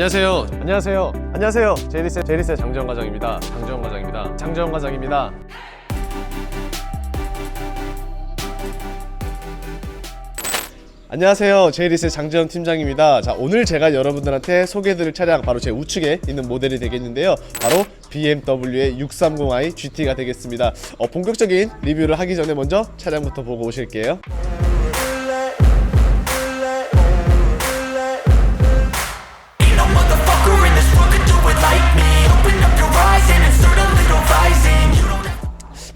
안녕하세요. 안녕하세요. 안녕하세요. 제리스 제리스 장재원 과장입니다. 장재원 과장입니다. 장재원 과장입니다. 안녕하세요. 제이리스 장재현 팀장입니다. 자, 오늘 제가 여러분들한테 소개해드릴 차량 바로 제 우측에 있는 모델이 되겠는데요. 바로 BMW의 630i GT가 되겠습니다. 어, 본격적인 리뷰를 하기 전에 먼저 차량부터 보고 오실게요.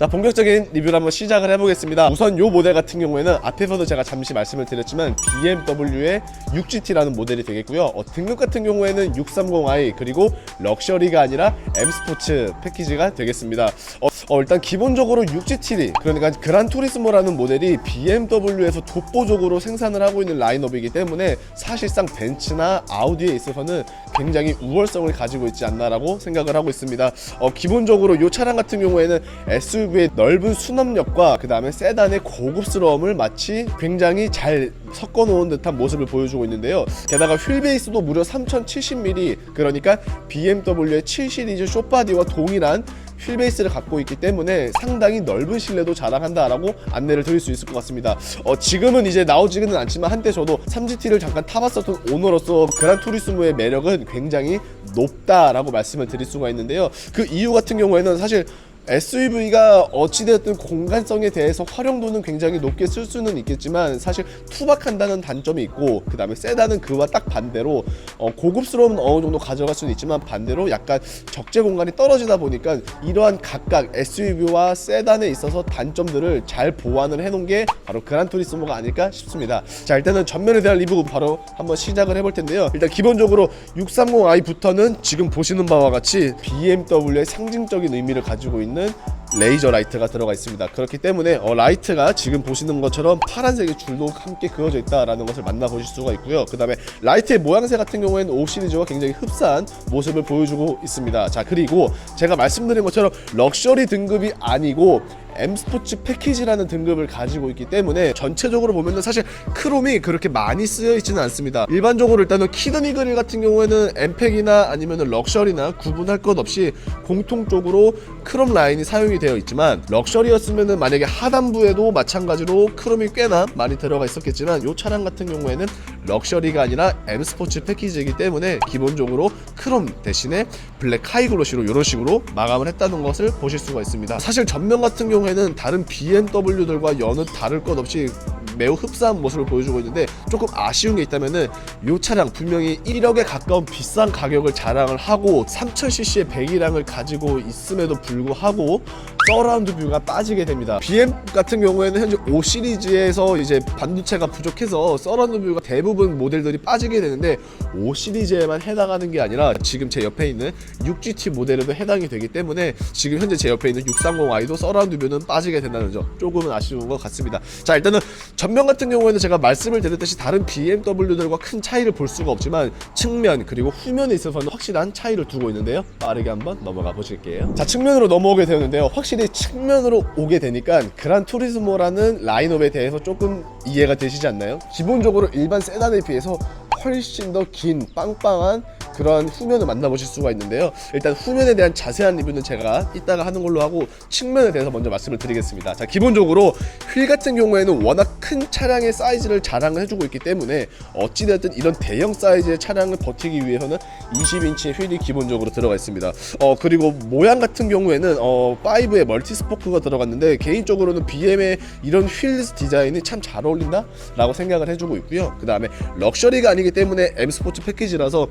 자 본격적인 리뷰를 한번 시작을 해보겠습니다. 우선 이 모델 같은 경우에는 앞에서도 제가 잠시 말씀을 드렸지만 BMW의 6GT라는 모델이 되겠고요. 어, 등급 같은 경우에는 630i 그리고 럭셔리가 아니라 M 스포츠 패키지가 되겠습니다. 어, 어, 일단 기본적으로 6GT 그러니까 그란 투리스모라는 모델이 BMW에서 독보적으로 생산을 하고 있는 라인업이기 때문에 사실상 벤츠나 아우디에 있어서는 굉장히 우월성을 가지고 있지 않나라고 생각을 하고 있습니다. 어, 기본적으로 이 차량 같은 경우에는 SUV 의 넓은 수납력과 그 다음에 세단의 고급스러움을 마치 굉장히 잘 섞어 놓은 듯한 모습을 보여주고 있는데요. 게다가 휠 베이스도 무려 3070mm 그러니까 BMW의 7 시리즈 쇼바디와 동일한 휠 베이스를 갖고 있기 때문에 상당히 넓은 실내도 자랑한다라고 안내를 드릴 수 있을 것 같습니다. 어, 지금은 이제 나오지는 않지만 한때 저도 3GT를 잠깐 타봤었던 오너로서 그란 투리스모의 매력은 굉장히 높다라고 말씀을 드릴 수가 있는데요. 그 이유 같은 경우에는 사실 SUV가 어찌되었든 공간성에 대해서 활용도는 굉장히 높게 쓸 수는 있겠지만 사실 투박한다는 단점이 있고 그 다음에 세단은 그와 딱 반대로 어, 고급스러움은 어느 정도 가져갈 수는 있지만 반대로 약간 적재 공간이 떨어지다 보니까 이러한 각각 SUV와 세단에 있어서 단점들을 잘 보완을 해놓은 게 바로 그란투리스모가 아닐까 싶습니다. 자 일단은 전면에 대한 리뷰 바로 한번 시작을 해볼 텐데요. 일단 기본적으로 630i부터는 지금 보시는 바와 같이 BMW의 상징적인 의미를 가지고 있는 레이저 라이트가 들어가 있습니다. 그렇기 때문에 어, 라이트가 지금 보시는 것처럼 파란색의 줄도 함께 그어져 있다라는 것을 만나보실 수가 있고요. 그 다음에 라이트의 모양새 같은 경우에는 5 시리즈와 굉장히 흡사한 모습을 보여주고 있습니다. 자 그리고 제가 말씀드린 것처럼 럭셔리 등급이 아니고 M 스포츠 패키지라는 등급을 가지고 있기 때문에 전체적으로 보면은 사실 크롬이 그렇게 많이 쓰여 있지는 않습니다. 일반적으로 일단은 키드니 그릴 같은 경우에는 엠팩이나 아니면은 럭셔리나 구분할 것 없이 공통적으로 크롬 라인이 사용이 되어 있지만 럭셔리였으면은 만약에 하단부에도 마찬가지로 크롬이 꽤나 많이 들어가 있었겠지만 이 차량 같은 경우에는 럭셔리가 아니라 M 스포츠 패키지이기 때문에 기본적으로 크롬 대신에 블랙 하이글로시로 이런 식으로 마감을 했다는 것을 보실 수가 있습니다. 사실 전면 같은 경우 에는 다른 BMW들과 여느 다를 것 없이 매우 흡사한 모습을 보여주고 있는데 조금 아쉬운 게 있다면은 이 차량 분명히 1억에 가까운 비싼 가격을 자랑을 하고 3000cc의 배기량을 가지고 있음에도 불구하고 서라운드 뷰가 빠지게 됩니다. BM 같은 경우에는 현재 5 시리즈에서 이제 반도체가 부족해서 서라운드 뷰가 대부분 모델들이 빠지게 되는데 5 시리즈에만 해당하는 게 아니라 지금 제 옆에 있는 6GT 모델에도 해당이 되기 때문에 지금 현재 제 옆에 있는 630i도 서라운드 뷰는 빠지게 된다는 점 조금은 아쉬운 것 같습니다. 자 일단은 전면 같은 경우에는 제가 말씀을 드렸듯이 다른 BMW들과 큰 차이를 볼 수가 없지만 측면 그리고 후면에 있어서는 확실한 차이를 두고 있는데요. 빠르게 한번 넘어가 보실게요. 자 측면으로 넘어오게 되는데요. 확실히 측면으로 오게 되니까 그란 투리스모라는 라인업에 대해서 조금 이해가 되시지 않나요? 기본적으로 일반 세단에 비해서 훨씬 더 긴 빵빵한 그런 후면을 만나보실 수가 있는데요. 일단 후면에 대한 자세한 리뷰는 제가 이따가 하는 걸로 하고 측면에 대해서 먼저 말씀을 드리겠습니다. 자, 기본적으로 휠 같은 경우에는 워낙 큰 차량의 사이즈를 자랑을 해주고 있기 때문에 어찌되었든 이런 대형 사이즈의 차량을 버티기 위해서는 20인치의 휠이 기본적으로 들어가 있습니다. 어, 그리고 모양 같은 경우에는 어, 5의 멀티 스포크가 들어갔는데 개인적으로는 BM의 이런 휠 디자인이 참 잘 어울린다? 라고 생각을 해주고 있고요. 그 다음에 럭셔리가 아니기 때문에 M 스포츠 패키지라서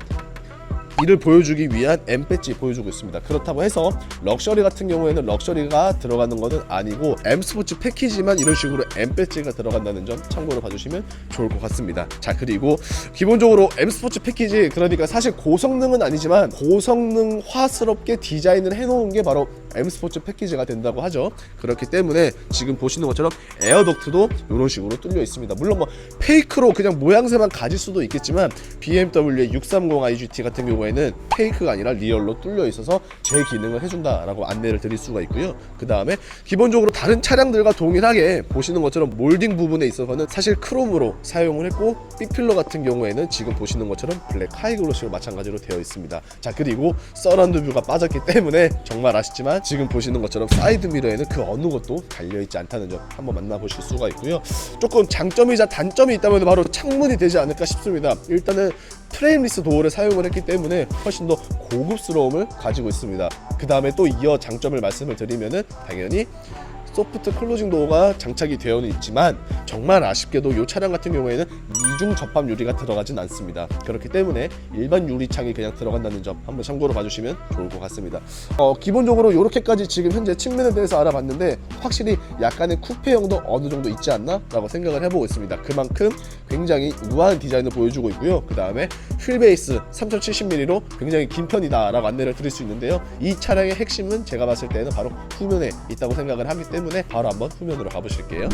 이를 보여주기 위한 M 배지 보여주고 있습니다. 그렇다고 해서 럭셔리 같은 경우에는 럭셔리가 들어가는 것은 아니고 M 스포츠 패키지만 이런 식으로 M 배지가 들어간다는 점 참고로 봐주시면 좋을 것 같습니다. 자 그리고 기본적으로 M 스포츠 패키지 그러니까 사실 고성능은 아니지만 고성능화스럽게 디자인을 해놓은 게 바로 M 스포츠 패키지가 된다고 하죠. 그렇기 때문에 지금 보시는 것처럼 에어덕트도 이런 식으로 뚫려 있습니다. 물론 뭐 페이크로 그냥 모양새만 가질 수도 있겠지만 BMW의 630i GT 같은 경우에는 페이크가 아니라 리얼로 뚫려 있어서 제 기능을 해준다라고 안내를 드릴 수가 있고요. 그 다음에 기본적으로 다른 차량들과 동일하게 보시는 것처럼 몰딩 부분에 있어서는 사실 크롬으로 사용을 했고 B필러 같은 경우에는 지금 보시는 것처럼 블랙 하이글로시로 마찬가지로 되어 있습니다. 자 그리고 서라운드 뷰가 빠졌기 때문에 정말 아쉽지만 지금 보시는 것처럼 사이드 미러에는 그 어느 것도 달려 있지 않다는 점 한번 만나보실 수가 있고요. 조금 장점이자 단점이 있다면 바로 창문이 되지 않을까 싶습니다. 일단은 프레임리스 도어를 사용을 했기 때문에 훨씬 더 고급스러움을 가지고 있습니다. 그 다음에 또 이어 장점을 말씀을 드리면은 당연히 소프트 클로징 도어가 장착이 되어는 있지만 정말 아쉽게도 이 차량 같은 경우에는 이중 접합 유리가 들어가진 않습니다. 그렇기 때문에 일반 유리창이 그냥 들어간다는 점 한번 참고로 봐주시면 좋을 것 같습니다. 어, 기본적으로 이렇게까지 지금 현재 측면에 대해서 알아봤는데 확실히 약간의 쿠페형도 어느 정도 있지 않나 라고 생각을 해보고 있습니다. 그만큼 굉장히 우아한 디자인을 보여주고 있고요. 그 다음에 휠베이스 3070mm로 굉장히 긴 편이다 라고 안내를 드릴 수 있는데요. 이 차량의 핵심은 제가 봤을 때는 바로 후면에 있다고 생각을 하기 때문에 바로 한번 후면으로 가보실게요.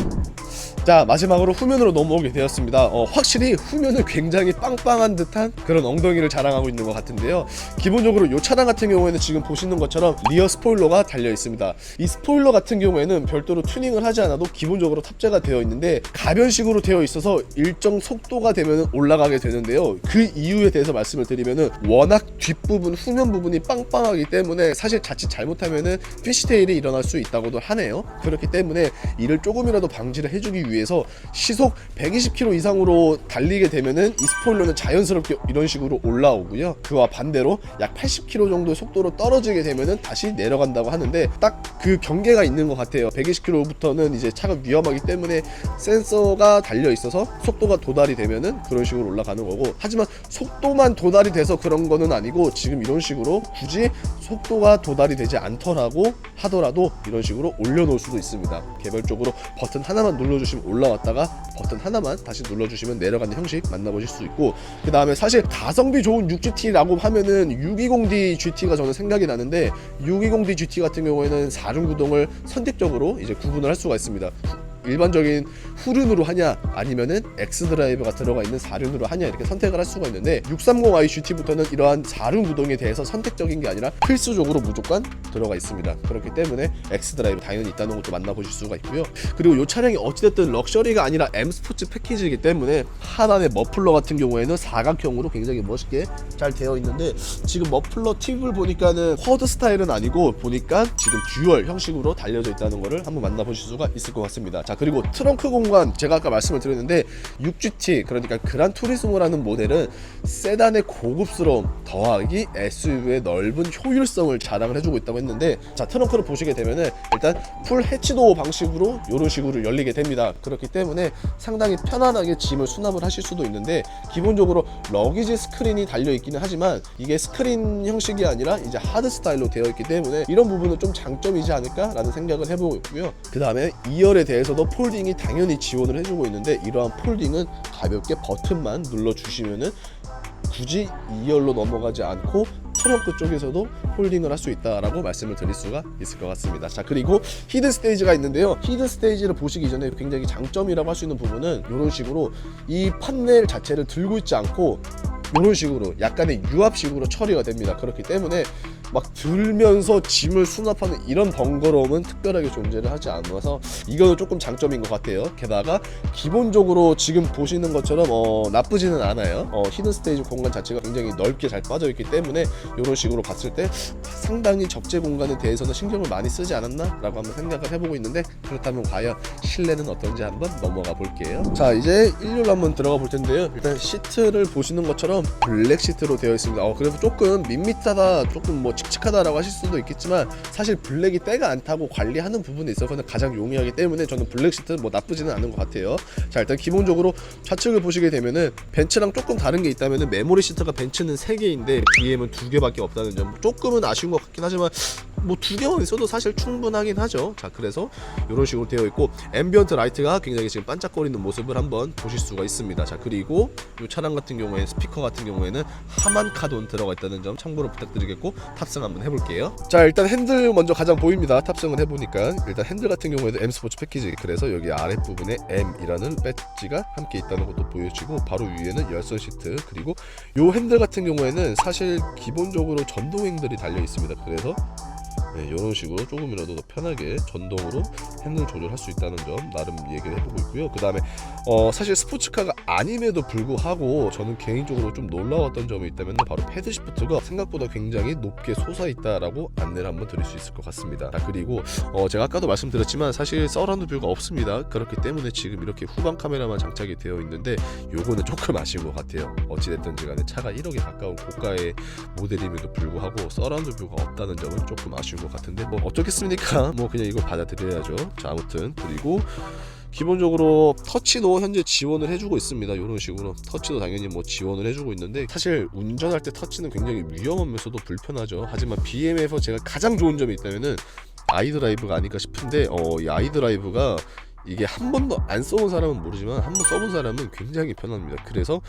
자 마지막으로 후면으로 넘어오게 되었습니다. 어, 확실히 후면은 굉장히 빵빵한 듯한 그런 엉덩이를 자랑하고 있는 것 같은데요. 기본적으로 이 차량 같은 경우에는 지금 보시는 것처럼 리어 스포일러가 달려 있습니다. 이 스포일러 같은 경우에는 별도로 튜닝을 하지 않아도 기본적으로 탑재가 되어 있는데 가변식으로 되어 있어서 일정 속도가 되면 올라가게 되는데요. 그 이유에 대해서 말씀을 드리면은 워낙 뒷부분 후면 부분이 빵빵하기 때문에 사실 자칫 잘못하면은 피시테일이 일어날 수 있다고도 하네요. 그렇기 때문에 이를 조금이라도 방지를 해주기 위해서 시속 120km 이상으로 달리게 되면은 이 스포일러는 자연스럽게 이런 식으로 올라오고요. 그와 반대로 약 80km 정도 속도로 떨어지게 되면은 다시 내려간다고 하는데 딱 그 경계가 있는 것 같아요. 120km부터는 이제 차가 위험하기 때문에 센서가 달려 있어서 속도가 도달이 되면은 그런 식으로 올라가는 거고 하지만 속도만 도달이 돼서 그런 거는 아니고 지금 이런 식으로 굳이 속도가 도달이 되지 않더라고 하더라도 이런 식으로 올려놓을 수도 있습니다. 개별적으로 버튼 하나만 눌러주시면 올라왔다가 버튼 하나만 다시 눌러주시면 내려가는 형식 만나보실 수 있고 그 다음에 사실 가성비 좋은 6GT라고 하면은 620D GT가 저는 생각이 나는데 620D GT 같은 경우에는 4륜 구동을 선택적으로 이제 구분을 할 수가 있습니다. 일반적인 후륜으로 하냐 아니면은 X 드라이브가 들어가 있는 4륜으로 하냐 이렇게 선택을 할 수가 있는데 630i GT부터는 이러한 4륜 구동에 대해서 선택적인 게 아니라 필수적으로 무조건 들어가 있습니다. 그렇기 때문에 X 드라이브 당연히 있다는 것도 만나보실 수가 있고요. 그리고 이 차량이 어찌됐든 럭셔리가 아니라 M 스포츠 패키지이기 때문에 하단의 머플러 같은 경우에는 사각형으로 굉장히 멋있게 잘 되어 있는데 지금 머플러 팁을 보니까는 쿼드 스타일은 아니고 보니까 지금 듀얼 형식으로 달려져 있다는 것을 한번 만나보실 수가 있을 것 같습니다. 자 그리고 트렁크 공간 제가 아까 말씀을 드렸는데 6GT 그러니까 그란 투리스모라는 모델은 세단의 고급스러움 더하기 SUV의 넓은 효율성을 자랑을 해주고 있다고 했는데 자 트렁크를 보시게 되면은 일단 풀 해치도어 방식으로 이런 식으로 열리게 됩니다. 그렇기 때문에 상당히 편안하게 짐을 수납을 하실 수도 있는데 기본적으로 러기지 스크린이 달려 있기는 하지만 이게 스크린 형식이 아니라 이제 하드 스타일로 되어 있기 때문에 이런 부분은 좀 장점이지 않을까라는 생각을 해보고 있고요. 그 다음에 2열에 대해서도 폴딩이 당연히 지원을 해주고 있는데 이러한 폴딩은 가볍게 버튼만 눌러 주시면은 굳이 2열로 넘어가지 않고 트렁크 쪽에서도 홀딩을 할 수 있다라고 말씀을 드릴 수가 있을 것 같습니다. 자 그리고 히든 스테이지가 있는데요. 히든 스테이지를 보시기 전에 굉장히 장점이라고 할 수 있는 부분은 이런 식으로 이 판넬 자체를 들고 있지 않고 이런 식으로 약간의 유압식으로 처리가 됩니다. 그렇기 때문에 막 들면서 짐을 수납하는 이런 번거로움은 특별하게 존재를 하지 않아서 이거는 조금 장점인 것 같아요. 게다가 기본적으로 지금 보시는 것처럼 어, 나쁘지는 않아요. 어, 히든 스테이지 공간 자체가 굉장히 넓게 잘 빠져 있기 때문에 이런 식으로 봤을 때 상당히 적재 공간에 대해서는 신경을 많이 쓰지 않았나 라고 한번 생각을 해보고 있는데 그렇다면 과연 실내는 어떤지 한번 넘어가 볼게요. 자 이제 1렬로 한번 들어가 볼 텐데요. 일단 시트를 보시는 것처럼 블랙 시트로 되어 있습니다. 어, 그래서 조금 밋밋하다, 조금 뭐 칙칙하다라고 하실 수도 있겠지만 사실 블랙이 때가 안 타고 관리하는 부분에 있어서는 가장 용이하기 때문에 저는 블랙 시트는 뭐 나쁘지는 않은 것 같아요. 자 일단 기본적으로 좌측을 보시게 되면은 벤츠랑 조금 다른 게 있다면은 메모리 시트가 벤츠는 3개인데 BM은 2개밖에 없다는 점 조금은 아쉬운 것 같긴 하지만 뭐 두 개만 있어도 사실 충분하긴 하죠. 자 그래서 이런 식으로 되어 있고 앰비언트 라이트가 굉장히 지금 반짝거리는 모습을 한번 보실 수가 있습니다. 자 그리고 이 차량 같은 경우에 스피커 같은 경우에는 하만 카돈 들어가 있다는 점 참고로 부탁드리겠고 탑승 한번 해볼게요. 자 일단 핸들 먼저 가장 보입니다. 탑승을 해보니까 일단 핸들 같은 경우에도 M 스포츠 패키지 그래서 여기 아랫 부분에 M이라는 배지가 함께 있다는 것도 보여지고 바로 위에는 열선 시트 그리고 요 핸들 같은 경우에는 사실 기본적으로 전동 핸들이 달려 있습니다. 그래서 네, 이런 식으로 조금이라도 더 편하게 전동으로 핸들 조절할 수 있다는 점 나름 얘기를 해보고 있고요. 그 다음에 어, 사실 스포츠카가 아님에도 불구하고 저는 개인적으로 좀 놀라웠던 점이 있다면 바로 패드 시프트가 생각보다 굉장히 높게 솟아 있다라고 안내를 한번 드릴 수 있을 것 같습니다. 자, 그리고 어, 제가 아까도 말씀드렸지만 사실 서라운드 뷰가 없습니다. 그렇기 때문에 지금 이렇게 후방 카메라만 장착이 되어 있는데 요거는 조금 아쉬운 것 같아요. 어찌됐든지 간에 차가 1억에 가까운 고가의 모델임에도 불구하고 서라운드 뷰가 없다는 점은 조금 아쉬운 것 같은데 뭐 어쩌겠습니까? 뭐 그냥 이걸 받아들여야죠. 자 아무튼 그리고 기본적으로 터치도 현재 지원을 해주고 있습니다. 이런 식으로 터치도 당연히 뭐 지원을 해주고 있는데 사실 운전할 때 터치는 굉장히 위험하면서도 불편하죠. 하지만 BM에서 제가 가장 좋은 점이 있다면은 아이드라이브가 아닐까 싶은데 어, 이 아이드라이브가 이게 한 번도 안 써본 사람은 모르지만 한 번 써본 사람은 굉장히 편합니다. 그래서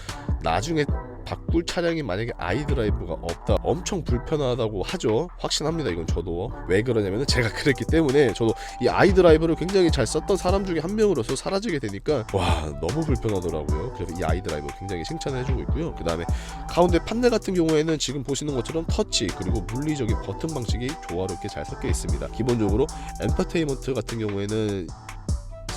나중에 바꿀 차량이 만약에 아이드라이브가 없다 엄청 불편하다고 하죠. 확신합니다 이건 저도. 왜 그러냐면 제가 그랬기 때문에 저도 이 아이드라이브를 굉장히 잘 썼던 사람 중에 한 명으로서 사라지게 되니까 와 너무 불편하더라고요. 그래서 이 아이드라이브 굉장히 칭찬을 해주고 있고요. 그 다음에 가운데 판넬 같은 경우에는 지금 보시는 것처럼 터치 그리고 물리적인 버튼 방식이 조화롭게 잘 섞여 있습니다. 기본적으로 엔터테인먼트 같은 경우에는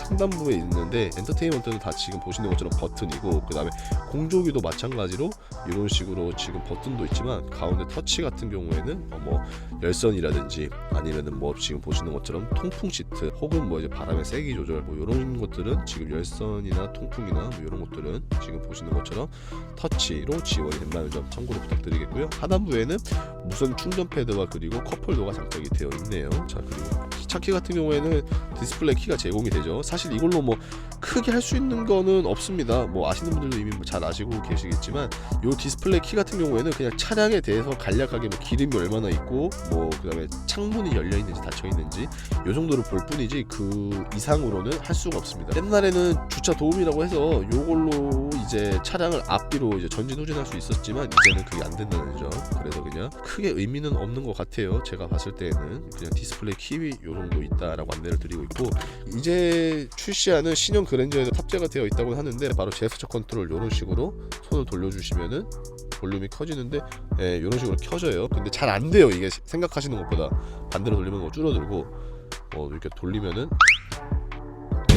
상단부에 있는데 엔터테인먼트는 다 지금 보시는 것처럼 버튼이고 그 다음에 공조기도 마찬가지로 이런 식으로 지금 버튼도 있지만 가운데 터치 같은 경우에는 어, 뭐 열선이라든지 아니면은 뭐 지금 보시는 것처럼 통풍 시트 혹은 뭐 이제 바람의 세기 조절 뭐 이런 것들은 지금 열선이나 통풍이나 뭐 이런 것들은 지금 보시는 것처럼 터치로 지원이 된다는 점 참고로 부탁드리겠고요. 하단부에는 무선 충전 패드와 그리고 컵홀더가 장착이 되어 있네요. 자 그리고 차키 같은 경우에는 디스플레이 키가 제공이 되죠. 사실 이걸로 뭐 크게 할 수 있는 거는 없습니다. 뭐 아시는 분들도 이미 잘 아시고 계시겠지만 요 디스플레이 키 같은 경우에는 그냥 차량에 대해서 간략하게 뭐 기름이 얼마나 있고 뭐 그다음에 창문이 열려 있는지 닫혀 있는지 요 정도로 볼 뿐이지 그 이상으로는 할 수가 없습니다. 옛날에는 주차 도움이라고 해서 요걸로 이제 차량을 앞뒤로 이제 전진 후진할 수 있었지만 이제는 그게 안 된다는 점. 그래서 그냥 크게 의미는 없는 것 같아요. 제가 봤을 때는 그냥 디스플레이 키요 정도 있다라고 안내를 드리고 있고 이제 출시하는 신형 그랜저에도 탑재가 되어 있다고 하는데 바로 제스처 컨트롤 이런 식으로 손을 돌려주시면은 볼륨이 커지는데 예, 이런 식으로 켜져요. 근데 잘 안 돼요. 이게 생각하시는 것보다 반대로 돌리면 뭐 줄어들고 어, 이렇게 돌리면은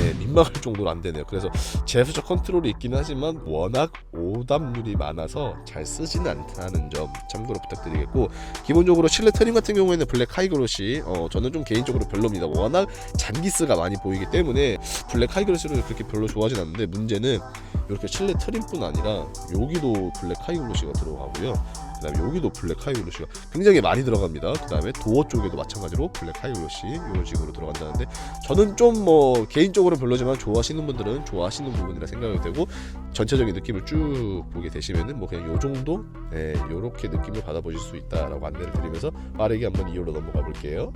네, 민망할 정도로 안 되네요. 그래서 제스처 컨트롤이 있긴 하지만 워낙 오답률이 많아서 잘 쓰지는 않다는 점 참고로 부탁드리겠고 기본적으로 실내 트림 같은 경우에는 블랙 하이그로시 어, 저는 좀 개인적으로 별로입니다. 워낙 잔기스가 많이 보이기 때문에 블랙 하이그로시를 그렇게 별로 좋아하진 않는데 문제는 이렇게 실내 트림뿐 아니라 여기도 블랙 하이그로시가 들어가고요. 그 다음에 여기도 블랙 하이글로시가 굉장히 많이 들어갑니다. 그 다음에 도어 쪽에도 마찬가지로 블랙 하이글로시 이런 식으로 들어간다는데 저는 좀 뭐 개인적으로 별로지만 좋아하시는 분들은 좋아하시는 부분이라 생각이 되고 전체적인 느낌을 쭉 보게 되시면은 뭐 그냥 요 정도 네, 요렇게 느낌을 받아보실 수 있다라고 안내를 드리면서 빠르게 한번 2호로 넘어가 볼게요.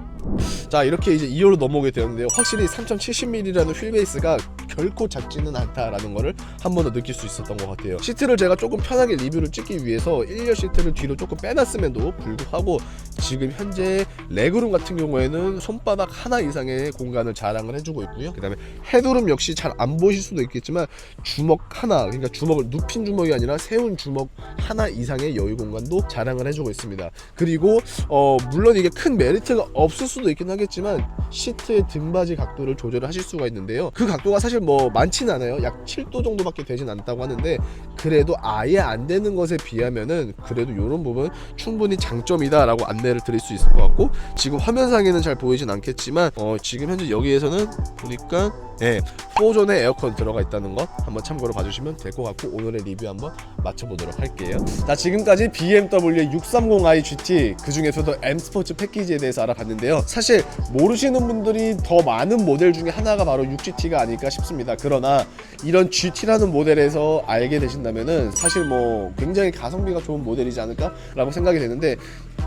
자 이렇게 이제 2호로 넘어오게 되었는데요. 확실히 3070mm라는 휠베이스가 결코 작지는 않다라는 거를 한 번 더 느낄 수 있었던 것 같아요. 시트를 제가 조금 편하게 리뷰를 찍기 위해서 1열 시트를 뒤로 조금 빼놨음에도 불구하고 지금 현재 레그룸 같은 경우에는 손바닥 하나 이상의 공간을 자랑을 해주고 있고요. 그 다음에 헤드룸 역시 잘 안 보실 수도 있겠지만 주먹 하나 그러니까 주먹을 눕힌 주먹이 아니라 세운 주먹 하나 이상의 여유 공간도 자랑을 해주고 있습니다. 그리고 어 물론 이게 큰 메리트가 없을 수도 있긴 하겠지만 시트의 등받이 각도를 조절하실 수가 있는데요. 그 각도가 사실 뭐 많지는 않아요. 약 7도 정도밖에 되진 않다고 하는데 그래도 아예 안 되는 것에 비하면은 그래도 이런 부분 충분히 장점이다라고 안내 를 드릴 수 있을 것 같고 지금 화면상에는 잘 보이진 않겠지만 어 지금 현재 여기에서는 보니까 예, 4존의 에어컨 들어가 있다는 것 한번 참고로 봐주시면 될 것 같고 오늘의 리뷰 한번 맞춰보도록 할게요. 자 지금까지 BMW 630i GT 그 중에서도 M 스포츠 패키지에 대해서 알아봤는데요. 사실 모르시는 분들이 더 많은 모델 중에 하나가 바로 6GT가 아닐까 싶습니다. 그러나 이런 GT라는 모델에서 알게 되신다면은 사실 뭐 굉장히 가성비가 좋은 모델이지 않을까 라고 생각이 되는데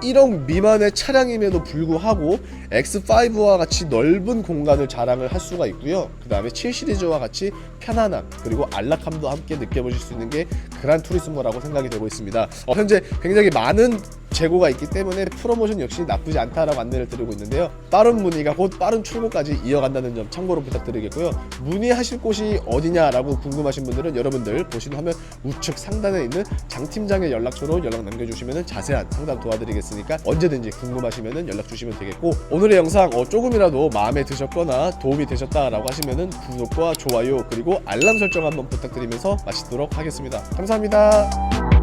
1억 미만의 차량임에도 불구하고 X5와 같이 넓은 공간을 자랑을 할 수가 있고요. 그 다음에 7 시리즈와 같이 편안함 그리고 안락함도 함께 느껴보실 수 있는 게 그란 투리스모라고 생각이 되고 있습니다. 어, 현재 굉장히 많은 재고가 있기 때문에 프로모션 역시 나쁘지 않다라고 안내를 드리고 있는데요. 빠른 문의가 곧 빠른 출고까지 이어간다는 점 참고로 부탁드리겠고요. 문의하실 곳이 어디냐라고 궁금하신 분들은 여러분들 보시는 화면 우측 상단에 있는 장 팀장의 연락처로 연락 남겨주시면 자세한 상담 도와드리겠으니까 언제든지 궁금하시면 연락 주시면 되겠고 오늘의 영상 어, 조금이라도 마음에 드셨거나 도움이 되셨다라고 하시면 구독과 좋아요 그리고 알람 설정 한번 부탁드리면서 마치도록 하겠습니다. 감사합니다.